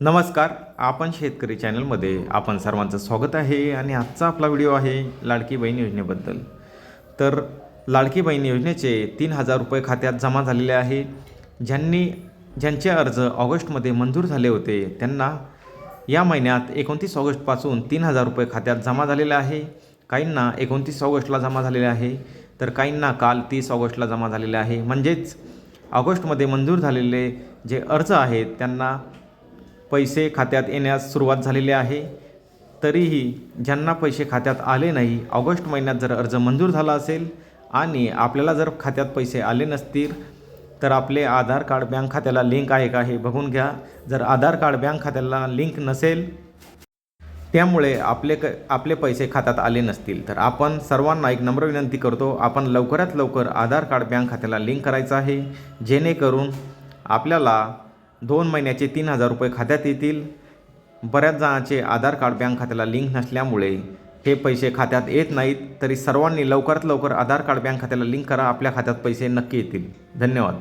नमस्कार आपण शेतकरी चॅनलमध्ये आपण सर्वांचं स्वागत आहे आणि आजचा आपला व्हिडिओ आहे लाडकी बहीण योजनेबद्दल. तर लाडकी बहीण योजनेचे तीन हजार रुपये खात्यात जमा झालेले आहे. ज्यांनी ज्यांचे अर्ज ऑगस्टमध्ये मंजूर झाले होते त्यांना या महिन्यात एकोणतीस ऑगस्टपासून तीन हजार रुपये खात्यात जमा झालेले आहे. काहींना एकोणतीस ऑगस्टला जमा झालेले आहे तर काहींना काल तीस ऑगस्टला जमा झालेले आहे. म्हणजेच ऑगस्टमध्ये मंजूर झालेले जे अर्ज आहेत त्यांना पैसे खात्यात येण्यास सुरुवात झालेली आहे. तरीही ज्यांना पैसे खात्यात आले नाही ऑगस्ट महिन्यात जर अर्ज मंजूर झाला असेल आणि आपल्याला जर खात्यात पैसे आले नसतील तर आपले आधार कार्ड बँक खात्याला लिंक आहे का हे बघून घ्या. जर आधार कार्ड बँक खात्याला लिंक नसेल त्यामुळे आपले क आपले पैसे खात्यात आले नसतील. तर आपण सर्वांना एक नम्र विनंती करतो आपण लवकरात लवकर आधार कार्ड बँक खात्याला लिंक करायचं आहे. जेणेकरून आपल्याला दोन महिन्याचे तीन हजार रुपये खात्यात येतील. बऱ्याच जणांचे आधार कार्ड बँक खात्याला लिंक नसल्यामुळे हे पैसे खात्यात येत नाहीत तरी सर्वांनी लवकरात लवकर आधार कार्ड बँक खात्याला लिंक करा आपल्या खात्यात पैसे नक्की येतील. धन्यवाद.